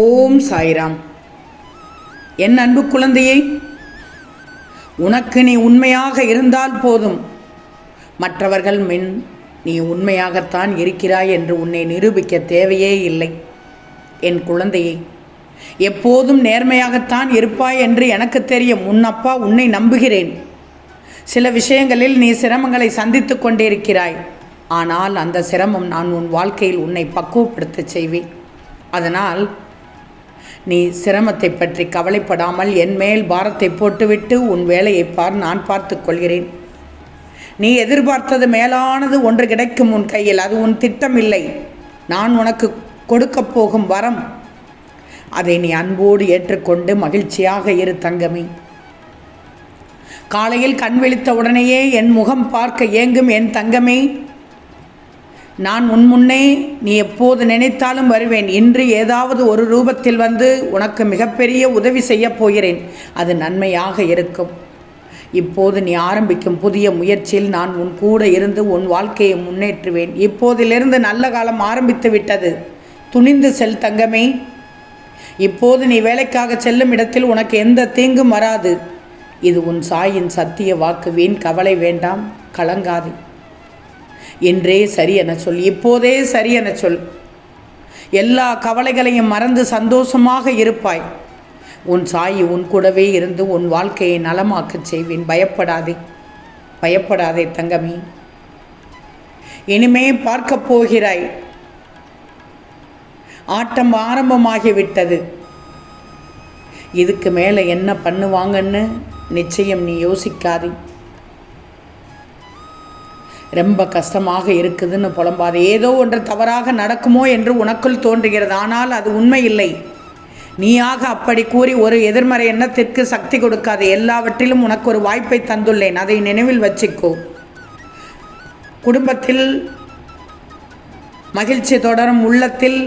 ஓம் சாய்ராம். என் அன்பு குழந்தையை உனக்கு நீ உண்மையாக இருந்தால் போதும். மற்றவர்கள் மின் நீ உண்மையாகத்தான் இருக்கிறாய் என்று உன்னை நிரூபிக்க தேவையே இல்லை. என் குழந்தையை எப்போதும் நேர்மையாகத்தான் இருப்பாய் என்று எனக்கு தெரியும். உன் அப்பா உன்னை நம்புகிறேன். சில விஷயங்களில் நீ சிரமங்களை சந்தித்து கொண்டிருக்கிறாய். ஆனால் அந்த சிரமம் நான் உன் வாழ்க்கையில் உன்னை பக்குவப்படுத்தச் செய்வேன். அதனால் நீ சிரமத்தை பற்றி கவலைப்படாமல் என் மேல் பாரத்தை போட்டுவிட்டு உன் வேலையை பார் நான் பார்த்து கொள்கிறேன். நீ எதிர்பார்த்தது மேலானது ஒன்று கிடைக்கும் உன் கையில் அது உன் திட்டம் இல்லை நான் உனக்கு கொடுக்கப் போகும் வரம். அதை நீ அன்போடு ஏற்றுக்கொண்டு மகிழ்ச்சியாக இரு தங்கமே. காலையில் கண் விழித்த உடனேயே என் முகம் பார்க்க ஏங்கும் என் தங்கமே. நான் உன் முன்னே நீ எப்போது நினைத்தாலும் வருவேன். இன்று ஏதாவது ஒரு ரூபத்தில் வந்து உனக்கு மிகப்பெரிய உதவி செய்யப் போகிறேன். அது நன்மையாக இருக்கும். இப்போது நீ ஆரம்பிக்கும் புதிய முயற்சியில் நான் உன் கூட இருந்து உன் வாழ்க்கையை முன்னேற்றுவேன். இப்போதிலிருந்து நல்ல காலம் ஆரம்பித்து விட்டது. துணிந்து செல் தங்கமே. இப்போது நீ வேலைக்காக செல்லும் இடத்தில் உனக்கு எந்த தீங்கும் வராது. இது உன் சாயின் சத்திய வாக்கு. வீண் கவலை வேண்டாம். கலங்காது. என்றே சரி என சொல். இப்போதே சரி என சொல். எல்லா கவலைகளையும் மறந்து சந்தோஷமாக இருப்பாய். உன் சாயி உன் கூடவே இருந்து உன் வாழ்க்கையை நலமாக்கச் செய்வேன். பயப்படாதே. பயப்படாதே தங்கமே. இனிமே பார்க்கப் போகிறாய். ஆட்டம் ஆரம்பமாகிவிட்டது. இதுக்கு மேலே என்ன பண்ணுவாங்கன்னு நிச்சயம் நீ யோசிக்காதே. ரொம்ப கஷ்டமாக இருக்குதுன்னு புலம்பாது. ஏதோ ஒன்று தவறாக நடக்குமோ என்று உனக்குள் தோன்றுகிறது. ஆனால் அது உண்மை இல்லை நீயாக அப்படி கூறி ஒரு எதிர்மறை எண்ணத்திற்கு சக்தி கொடுக்காது. எல்லாவற்றிலும் உனக்கு ஒரு வாய்ப்பை தந்துள்ளேன். அதை நினைவில் வச்சுக்கோ. குடும்பத்தில் மகிழ்ச்சி தொடரும் உள்ளத்தில்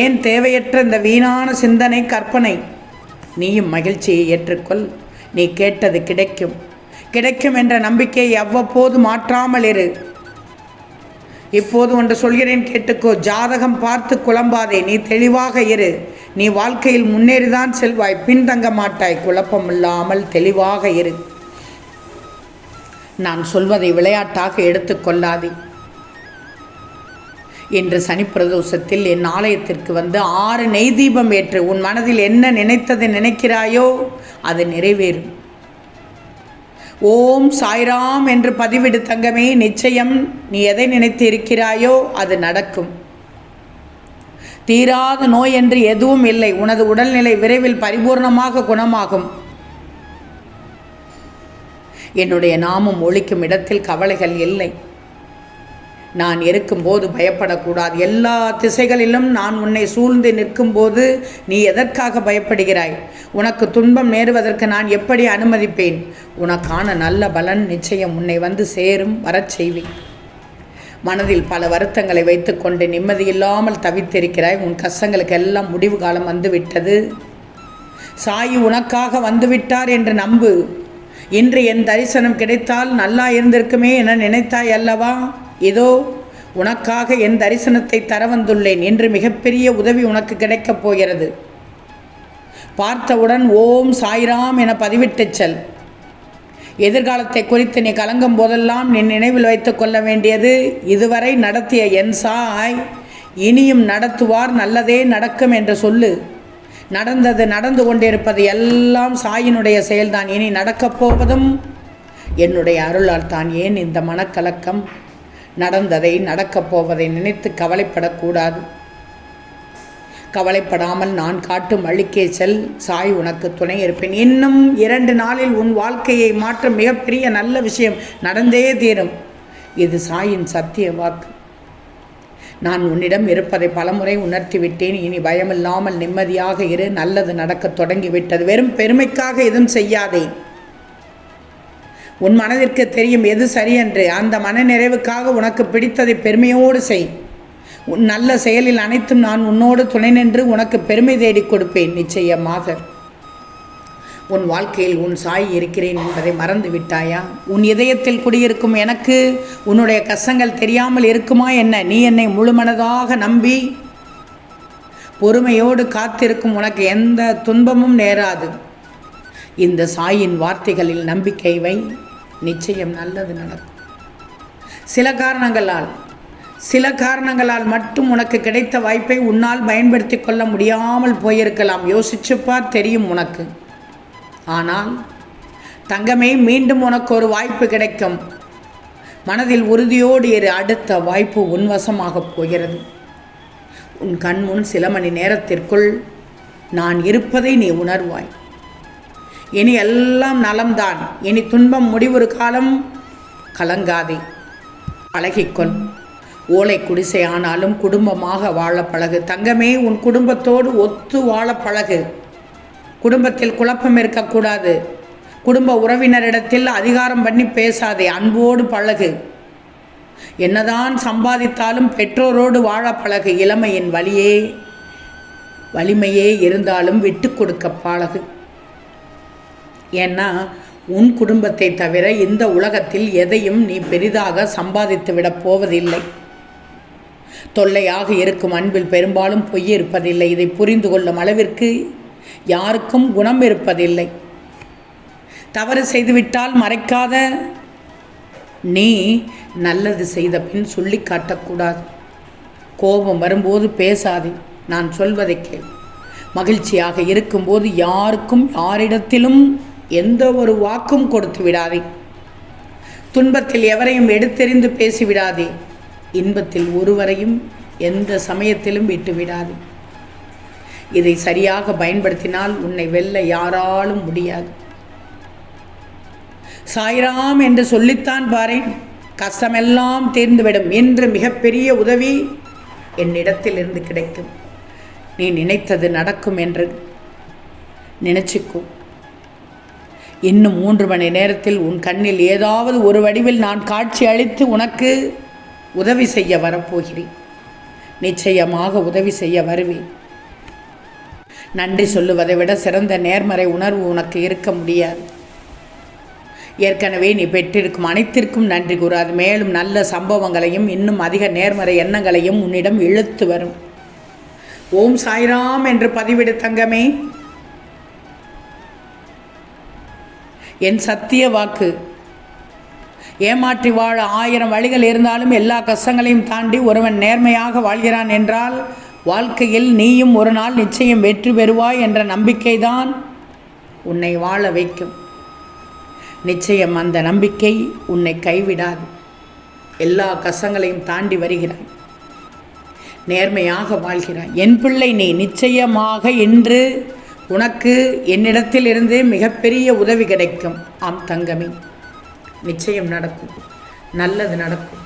ஏன் தேவையற்ற இந்த வீணான சிந்தனை கற்பனை? நீயும் மகிழ்ச்சியை ஏற்றுக்கொள். நீ கேட்டது கிடைக்கும். கிடைக்கும் என்ற நம்பிக்கையை அவ்வப்போது மாற்றாமல் இரு. இப்போது ஒன்று சொல்கிறேன் கேட்டுக்கோ. ஜாதகம் பார்த்து குழம்பாதே. நீ தெளிவாக இரு. நீ வாழ்க்கையில் முன்னேறிதான் செல்வாய். பின்தங்க மாட்டாய். குழப்பம் இல்லாமல் தெளிவாக இரு. நான் சொல்வதை விளையாட்டாக எடுத்துக்கொள்ளாதே இன்று சனி பிரதோஷத்தில் என் ஆலயத்திற்கு வந்து ஆறு நெய் தீபம் ஏற்று உன் மனதில் என்ன நினைத்தது நினைக்கிறாயோ அது நிறைவேறும். ஓம் சாய்ராம் என்று பதிவிடு தங்கமே நிச்சயம் நீ எதை நினைத்து இருக்கிறாயோ அது நடக்கும். தீராத நோய் என்று எதுவும் இல்லை உனது உடல்நிலை விரைவில் பரிபூர்ணமாக குணமாகும். என்னுடைய நாமம் ஒழிக்கும் இடத்தில் கவலைகள் இல்லை. நான் இருக்கும்போது பயப்படக்கூடாது. எல்லா திசைகளிலும் நான் உன்னை சூழ்ந்து நிற்கும்போது நீ எதற்காக பயப்படுகிறாய்? உனக்கு துன்பம் நேருவதற்கு நான் எப்படி அனுமதிப்பேன்? உனக்கான நல்ல பலன் நிச்சயம் உன்னை வந்து சேரும் வரச் செய்வேன். மனதில் பல வருத்தங்களை வைத்துக்கொண்டு நிம்மதியில்லாமல் தவித்திருக்கிறாய். உன் கஷ்டங்களுக்கு எல்லாம் முடிவு காலம் வந்துவிட்டது. சாயி உனக்காக வந்துவிட்டார் என்று நம்பு. இன்று என் தரிசனம் கிடைத்தால் நல்லா இருந்திருக்குமே என நினைத்தாய் அல்லவா? இதோ உனக்காக என் தரிசனத்தை தர வந்துள்ளேன் என்று மிகப்பெரிய உதவி உனக்கு கிடைக்கப் போகிறது. பார்த்தவுடன் ஓம் சாய்ராம் என பதிவிட்டுச் செல். எதிர்காலத்தை குறித்து நீ கலங்கும் போதெல்லாம் நீ நினைவில் வைத்து கொள்ள வேண்டியது இதுவரை நடத்திய என் சாய். இனியும் நடத்துவார் நல்லதே நடக்கும் என்று சொல்லு. நடந்தது நடந்து கொண்டிருப்பது எல்லாம் சாயினுடைய செயல்தான். இனி நடக்கப் போவதும் என்னுடைய அருளால் தான். ஏன் இந்த மனக்கலக்கம்? நடந்ததை நடக்கப் போவதை நினைத்து கவலைப்படக்கூடாது. கவலைப்படாமல் நான் காட்டும் அழிக்கே செல் சாய் உனக்கு துணை இருப்பேன். இன்னும் இரண்டு நாளில் உன் வாழ்க்கையை மாற்ற மிகப்பெரிய நல்ல விஷயம் நடந்தே தீரும். இது சாயின் சத்திய வாக்கு. நான் உன்னிடம் இருப்பதை பலமுறை உணர்த்தி விட்டேன் இனி பயமில்லாமல் நிம்மதியாக இரு. நல்லது நடக்கத் தொடங்கிவிட்டது. வெறும் பெருமைக்காக எதுவும் செய்யாதே. உன் மனதிற்கு தெரியும் எது சரியென்று அந்த மன நிறைவுக்காக உனக்கு பிடித்ததை பெருமையோடு செய். உன் நல்ல செயலில் அனைத்தும் நான் உன்னோடு துணை நின்று உனக்கு பெருமை தேடி கொடுப்பேன் நிச்சயமாக உன் வாழ்க்கையில் உன் சாய் இருக்கிறேன் என்பதை மறந்து விட்டாயா? உன் இதயத்தில் குடியிருக்கும் எனக்கு உன்னுடைய கஷ்டங்கள் தெரியாமல் இருக்குமா என்ன? நீ என்னை முழுமனதாக நம்பி பொறுமையோடு காத்திருக்கும் உனக்கு எந்த துன்பமும் நேராது. இந்த சாயின் வார்த்தைகளில் நம்பிக்கை வை. நிச்சயம் நல்லது நடக்கும் சில காரணங்களால் சில காரணங்களால் மட்டும் உனக்கு கிடைத்த வாய்ப்பை உன்னால் பயன்படுத்தி கொள்ள முடியாமல் போயிருக்கலாம். யோசிச்சுப்பா தெரியும் உனக்கு. ஆனால் தங்கமே மீண்டும் உனக்கு ஒரு வாய்ப்பு கிடைக்கும். மனதில் உறுதியோடு இரு அடுத்த வாய்ப்பு உன்வசமாக போகிறது. உன் கண் முன் சில மணி நேரத்திற்குள் நான் இருப்பதை நீ உணர்வாய். இனி எல்லாம் நலம்தான். இனி துன்பம் முடிவொரு காலம் கலங்காதே. பழகிக்கொள். ஓலை குடிசை ஆனாலும் குடும்பமாக வாழ பழகு. தங்கமே உன் குடும்பத்தோடு ஒத்து வாழ பழகு. குடும்பத்தில் குழப்பம் இருக்கக்கூடாது. குடும்ப உறவினரிடத்தில் அதிகாரம் பண்ணி பேசாதே. அன்போடு பழகு. என்னதான் சம்பாதித்தாலும் பெற்றோரோடு வாழ பழகு. இளமையின் வழியே வலிமையே இருந்தாலும் விட்டு கொடுக்க பழகு. ஏன்னா உன் குடும்பத்தை தவிர இந்த உலகத்தில் எதையும் நீ பெரிதாக சம்பாதித்துவிடப் போவதில்லை. தொல்லையாக இருக்கும் அன்பில் பெரும்பாலும் பொய் இருப்பதில்லை. இதை புரிந்து கொள்ளும் அளவிற்கு யாருக்கும் குணம் இருப்பதில்லை. தவறு செய்துவிட்டால் மறைக்காத நீ நல்லது செய்த பின் சொல்லி காட்டக்கூடாது. கோபம் வரும்போது பேசாதே நான் சொல்வதை கேள். மகிழ்ச்சியாக இருக்கும்போது யாருக்கும் யாரிடத்திலும் எந்த ஒரு வாக்கும் கொடுத்து விடாதே. துன்பத்தில் எவரையும் எடுத்தெறிந்து பேசிவிடாதே இன்பத்தில் ஒருவரையும் எந்த சமயத்திலும் விட்டுவிடாதே இதை சரியாக பயன்படுத்தினால் உன்னை வெல்ல யாராலும் முடியாது. சாய்ராம் என்று சொல்லித்தான் பாரேன் கஷ்டமெல்லாம் தீர்ந்துவிடும் என்று மிகப்பெரிய உதவி என்னிடத்தில் இருந்து கிடைக்கும். நீ நினைத்தது நடக்கும் என்று நினச்சிக்கும் இன்னும் மூன்று மணி நேரத்தில் உன் கண்ணில் ஏதாவது ஒரு வடிவில் நான் காட்சி அளித்து உனக்கு உதவி செய்ய வரப்போகிறேன். நிச்சயமாக உதவி செய்ய வருவேன். நன்றி சொல்லுவதை விட சிறந்த நேர்மறை உணர்வு உனக்கு இருக்க முடியாது. ஏற்கனவே நீ பெற்றிருக்கும் அனைத்திற்கும் நன்றி கூறாது. மேலும் நல்ல சம்பவங்களையும் இன்னும் அதிக நேர்மறை எண்ணங்களையும் உன்னிடம் இழுத்து வரும். ஓம் சாய்ராம் என்று பதிவிடு தங்கமே. என் சத்திய வாக்கு. ஏமாற்றி வாழ ஆயிரம் வழிகள் இருந்தாலும் எல்லா கஷ்டங்களையும் தாண்டி ஒருவன் நேர்மையாக வாழ்கிறான் என்றால் வாழ்க்கையில் நீயும் ஒரு நாள் நிச்சயம் வெற்றி பெறுவாய் என்ற நம்பிக்கைதான் உன்னை வாழ வைக்கும். நிச்சயம் அந்த நம்பிக்கை உன்னை கைவிடாது. எல்லா கஷ்டங்களையும் தாண்டி வருகிறாய். நேர்மையாக வாழ்கிறாய். என் பிள்ளை நீ நிச்சயமாக இன்று உனக்கு என்னிடத்தில் இருந்து மிகப்பெரிய உதவி கிடைக்கும். ஆம் தங்கமே. நிச்சயம் நடக்கும். நல்லது நடக்கும்.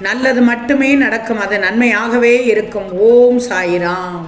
நல்லது மட்டுமே நடக்கும். அது நன்மையாகவே இருக்கும். ஓம் சாயிராம்.